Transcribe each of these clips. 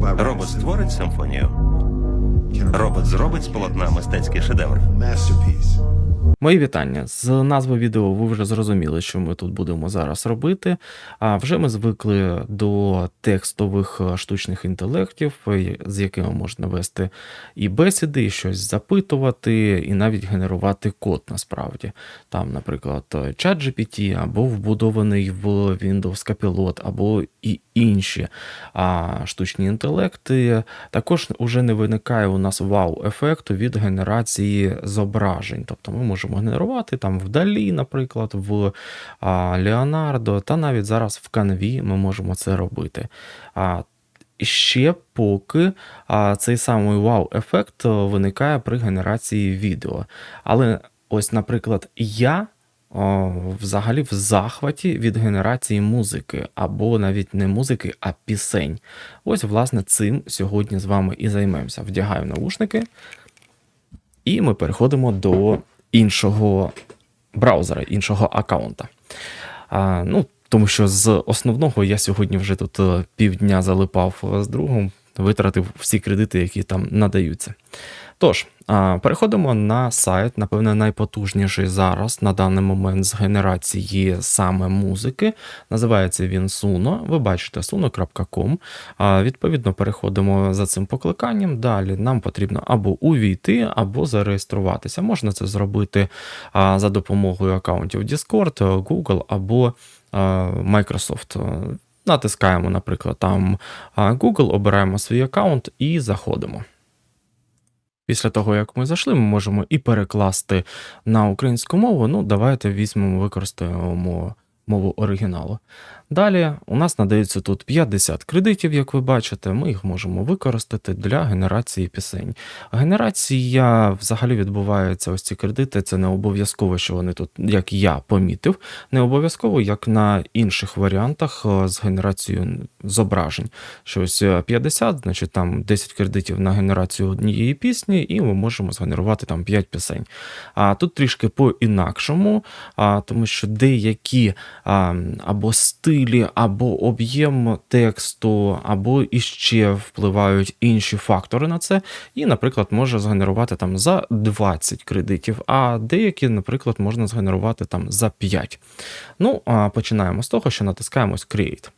Робот створить симфонію. Робот зробить з полотна мистецький шедевр. Мої вітання. З назви відео ви вже зрозуміли, що ми тут будемо зараз робити. А вже ми звикли до текстових е, штучних інтелектів, е, з якими можна вести і бесіди, і щось запитувати, і навіть генерувати код насправді. Там, наприклад, ChatGPT або вбудований в Windows Copilot, або і інші а, штучні інтелекти. Також вже не виникає у нас вау-ефекту від генерації зображень. Тобто ми можемо генерувати там вдалі, наприклад, в Leonardo, та навіть зараз в Canvі ми можемо це робити. А, ще поки а, цей самий вау-ефект е, виникає при генерації відео. Але ось, наприклад, я взагалі в захваті від генерації музики, або навіть не музики, а пісень. Ось, власне, цим сьогодні з вами і займемося. Вдягаю наушники, і ми переходимо до іншого браузера, іншого аккаунта. А, ну, тому що з основного я сьогодні вже тут е, півдня залипав з другом, витратив всі кредити, які там надаються. Тож, переходимо на сайт, напевне, найпотужніший зараз на даний момент з генерації саме музики. Називається він Suno. Ви бачите suno.com. Відповідно, переходимо за цим покликанням. Далі нам потрібно або увійти, або зареєструватися. Можна це зробити за допомогою аккаунтів Discord, Google або Microsoft. Натискаємо, наприклад, там Google, обираємо свій аккаунт і заходимо. Після того, як ми зайшли, ми можемо і перекласти на українську мову. Ну, давайте візьмемо, використаємо мову оригіналу. Далі у нас надається тут 50 кредитів, як ви бачите, ми їх можемо використати для генерації пісень. Генерація взагалі відбувається ось ці кредити. Це не обов'язково, що вони тут, як я помітив, не обов'язково, як на інших варіантах е, з генерацією зображень. Що ось е, 50, значить там 10 кредитів на генерацію однієї пісні, і ми можемо згенерувати там 5 пісень. А тут трішки по-інакшому, тому що деякі або стилі, або об'єм тексту, або іще впливають інші фактори на це. І, наприклад, може згенерувати там за 20 кредитів, а деякі, наприклад, можна згенерувати там за 5. Ну, а починаємо з того, що натискаємось Create.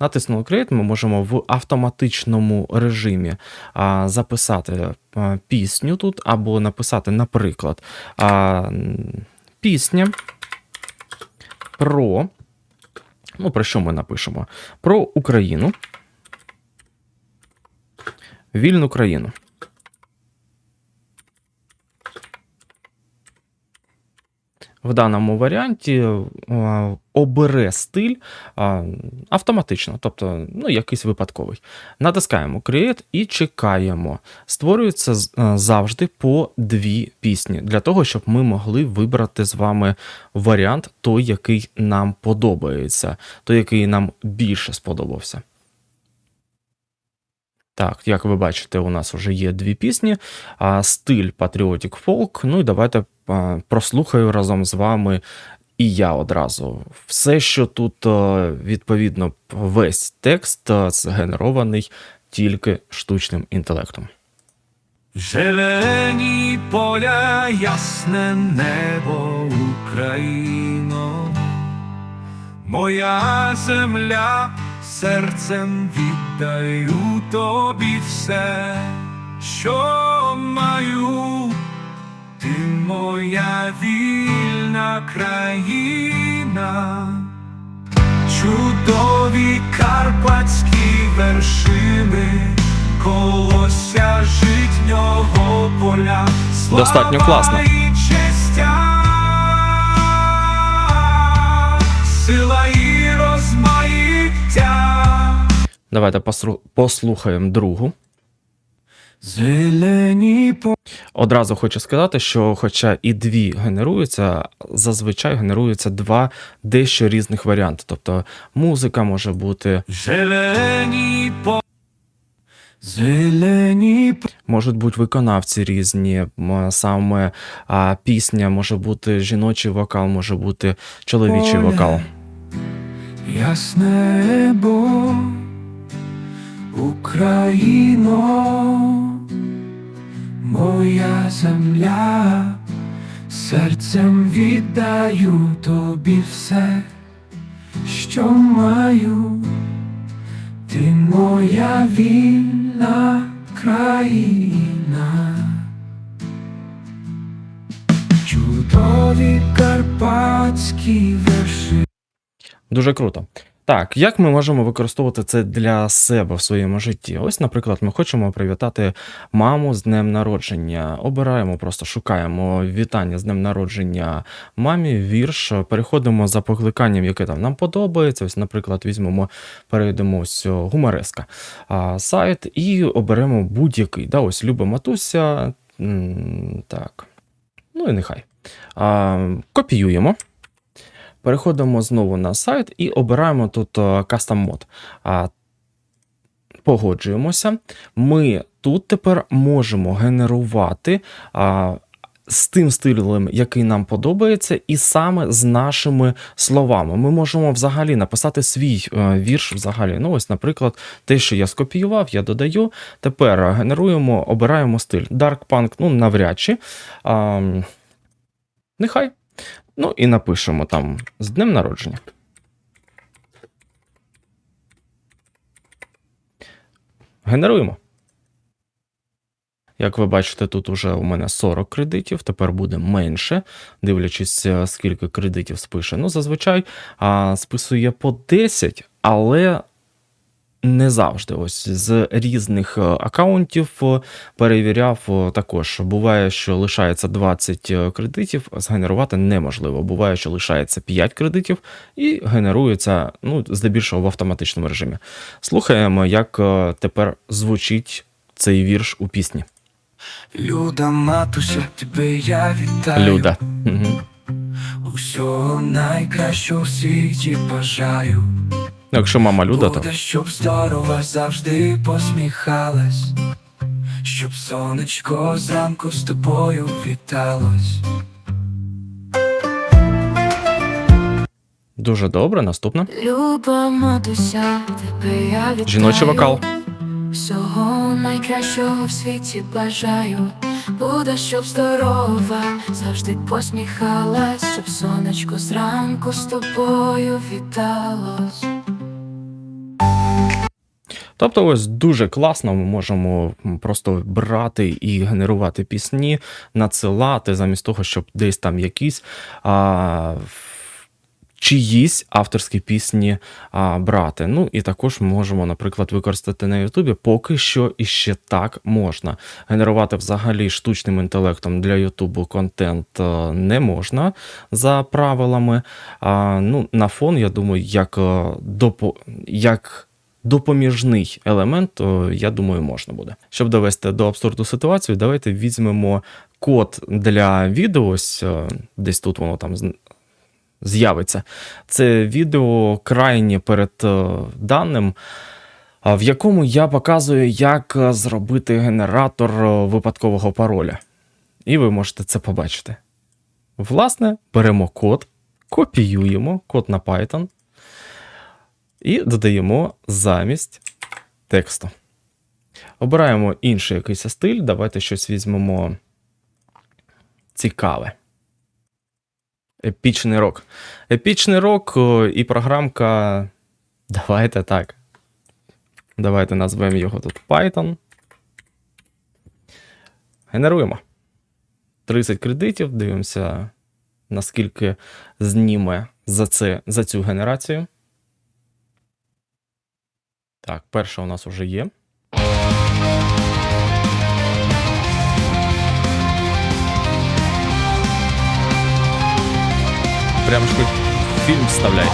Натиснули Create, ми можемо в автоматичному режимі а, записати а, пісню тут, або написати, наприклад, а, пісня про. Ну, про що ми напишемо? Про Україну. Вільну країну. В даному варіанті е, обере стиль автоматично, тобто ну, якийсь випадковий. Натискаємо Create і чекаємо. Створюється е, завжди по дві пісні, для того, щоб ми могли вибрати з вами варіант, той, який нам подобається, той, який нам більше сподобався. Так, як ви бачите, у нас вже є дві пісні, а стиль Patriotic Folk. Ну і давайте прослухаю разом з вами і я одразу. Все, що тут, е, відповідно, весь текст е, згенерований тільки штучним інтелектом. Зелені поля, ясне небо, Україно, моя земля, серцем віддаю тобі все, що маю, ти моя вільна країна, чудові карпатські вершини, колося житнього поля. Достатньо класно. Давайте послухаємо другу. Зелені по Одразу хочу сказати, що, хоча і дві генеруються, зазвичай генеруються два дещо різних варіанти. Тобто музика може бути зелені по зелені по Можуть бути виконавці різні, саме а, пісня може бути жіночий вокал, може бути чоловічий Оля. вокал. Ясне небо, Україно, моя земля, серцем віддаю тобі все, що маю, ти моя вільна країна. Чудові карпатські вершини. Дуже круто. Так, як ми можемо використовувати це для себе в своєму житті? Ось, наприклад, ми хочемо привітати маму з днем народження. Обираємо, просто шукаємо вітання з днем народження мамі, вірш, переходимо за покликанням, яке там нам подобається. Ось, наприклад, візьмемо, перейдемо ось гумореска сайт і оберемо будь-який. Да, ось Люба Матуся. Так. Ну і нехай. А, копіюємо. Переходимо знову на сайт і обираємо тут е, Custom Mode. Погоджуємося. Ми тут тепер можемо генерувати а, з тим стилем, який нам подобається, і саме з нашими словами. Ми можемо взагалі написати свій е, вірш. Взагалі. Ну, ось, наприклад, те, що я скопіював, я додаю. Тепер генеруємо, обираємо стиль. Dark Punk, ну навряд чи. А, нехай. Ну і напишемо там з днем народження. Генеруємо. Як ви бачите, тут уже у мене 40 кредитів, тепер буде менше, дивлячись, е, скільки кредитів спише. Ну, зазвичай а, списує по 10, але не завжди. Ось з різних е, акаунтів е, перевіряв е, також. Буває, що лишається 20 е, кредитів, згенерувати неможливо. Буває, що лишається 5 кредитів і генерується ну, здебільшого в автоматичному режимі. Слухаємо, як тепер звучить цей вірш у пісні. Люда, матуся, тебе я вітаю. Люда. Угу. Усього найкращого в світі бажаю. Якщо мама Люда, то Буде, щоб здорова завжди посміхалась, щоб сонечко зранку з тобою віталось. дуже добре. Наступне. Люба матуся, тебе я вітаю. Жіночий вокал. Всього найкращого в світі бажаю. Буде, щоб здорова, завжди посміхалась, щоб сонечко зранку з тобою віталось. Тобто, ось дуже класно, ми можемо просто брати і генерувати пісні, надсилати, замість того, щоб десь там якісь а, чиїсь авторські пісні а, брати. Ну і також можемо, наприклад, використати на Ютубі. Поки що іще так можна. Генерувати взагалі штучним інтелектом для Ютубу контент е, не можна за правилами. А, ну, на фон, я думаю, як е, допо... як допоміжний елемент, то, я думаю, можна буде. Щоб довести до абсурду ситуацію, давайте візьмемо код для відео. Ось е, десь тут воно там з'явиться. Це відео крайнє перед е, даним. В якому я показую, як е, зробити генератор випадкового пароля. І ви можете це побачити. Власне, беремо код, копіюємо код на Python і додаємо замість тексту. Обираємо інший якийсь стиль. Давайте щось візьмемо цікаве. Епічний рок. Епічний рок і програмка. Давайте так. Давайте назвемо його тут Python. Генеруємо. 30 кредитів. Дивимося, наскільки зніме за, це, за цю генерацію. Так, перша у нас вже є. Прямо ж хоч фільм вставляй.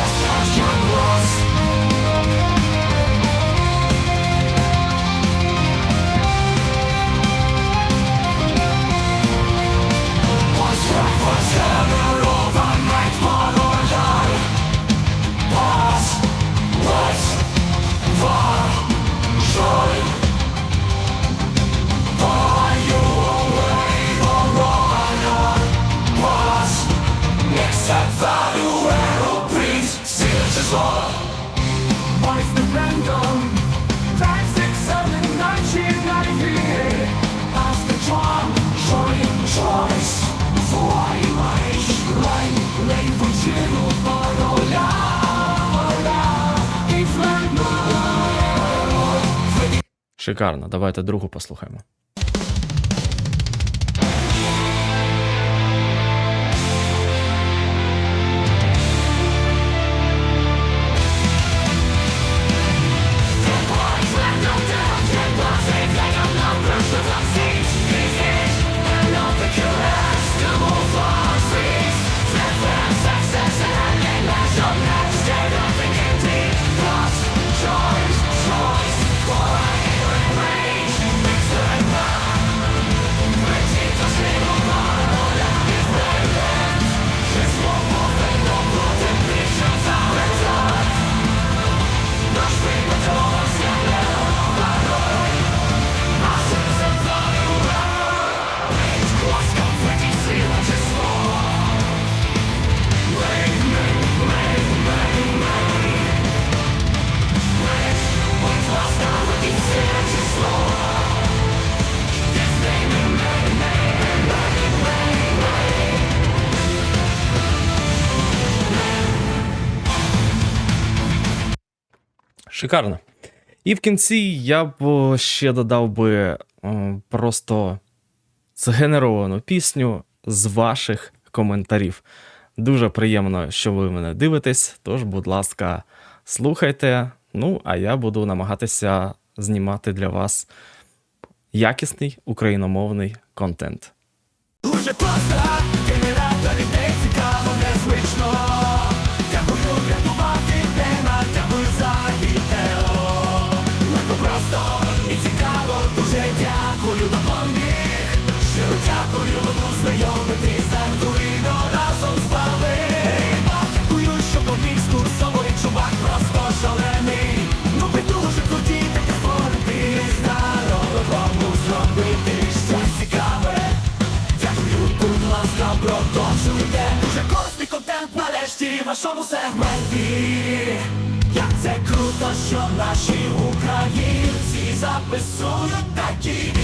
Шикарно, давайте другу послухаємо. Шикарно. І в кінці я б ще додав би просто згенеровану пісню з ваших коментарів. Дуже приємно, що ви мене дивитесь. Тож, будь ласка, слухайте. Ну, а я буду намагатися знімати для вас якісний україномовний контент. Дуже просто, сегменті Як це круто, що наші українці записують такі